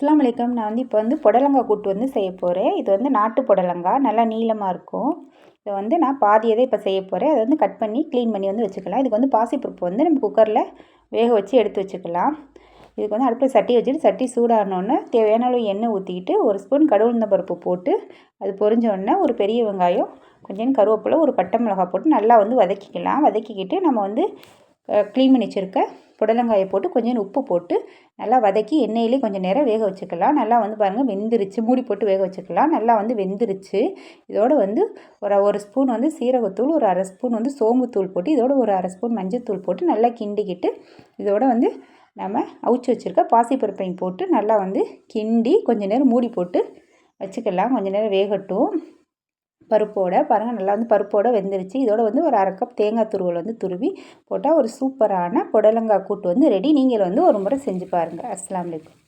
அஸ்லாம் அலைக்கும் நான் வந்து இப்போ வந்து புடலங்காய் கூட்டு வந்து செய்ய போகிறேன் இது வந்து நாட்டு புடலங்காய் நல்லா நீளமாக இருக்கும். இதை வந்து நான் பாதியதை இப்போ செய்ய போகிறேன் அதை வந்து கட் பண்ணி க்ளீன் பண்ணி வந்து வச்சுக்கலாம். இதுக்கு வந்து பாசிப்பருப்பு வந்து நம்ம குக்கரில் வேக வச்சு எடுத்து வச்சுக்கலாம். இதுக்கு வந்து அடுப்பில் சட்டி வச்சுட்டு சட்டி சூடானோடனே தேவையான அளவு எண்ணெய் ஊற்றிக்கிட்டு ஒரு ஸ்பூன் கடுகுந்த பருப்பு போட்டு அது பொரிஞ்சோடனே ஒரு பெரிய வெங்காயம் கொஞ்சம் கருவேப்பிலை ஒரு பட்டை மிளகாய் போட்டு நல்லா வந்து வதக்கிக்கலாம். வதக்கிக்கிட்டு நம்ம வந்து க்ளீன் பண்ணி வச்சுருக்க புடலங்காயை போட்டு கொஞ்சம் உப்பு போட்டு நல்லா வதக்கி எண்ணெயிலே கொஞ்சம் நேரம் வேக வச்சுக்கலாம். நல்லா வந்து பாருங்கள் வெந்துருச்சு. மூடி போட்டு வேக வச்சுக்கலாம். நல்லா வந்து வெந்துருச்சு. இதோடு வந்து ஒரு ஒரு ஸ்பூன் வந்து சீரகத்தூள் ஒரு அரை ஸ்பூன் வந்து சோம்புத்தூள் போட்டு இதோட ஒரு அரை ஸ்பூன் மஞ்சத்தூள் போட்டு நல்லா கிண்டிக்கிட்டு இதோட வந்து நம்ம அவிச்சு வச்சுருக்க பாசிப்பருப்பையும் போட்டு நல்லா வந்து கிண்டி கொஞ்சம் நேரம் மூடி போட்டு வச்சுக்கலாம். கொஞ்சம் நேரம் வேகட்டும். பருப்போட பாருங்கள் நல்லா வந்து பருப்போட வெந்துருச்சு. இதோட வந்து ஒரு அரை கப் தேங்காய் துருவல் வந்து துருவி போட்டால் ஒரு சூப்பரான புடலங்காய் கூட்டு வந்து ரெடி. நீங்கள் வந்து ஒரு முறை செஞ்சு பாருங்கள் அஸ்லாம் வலைக்கம்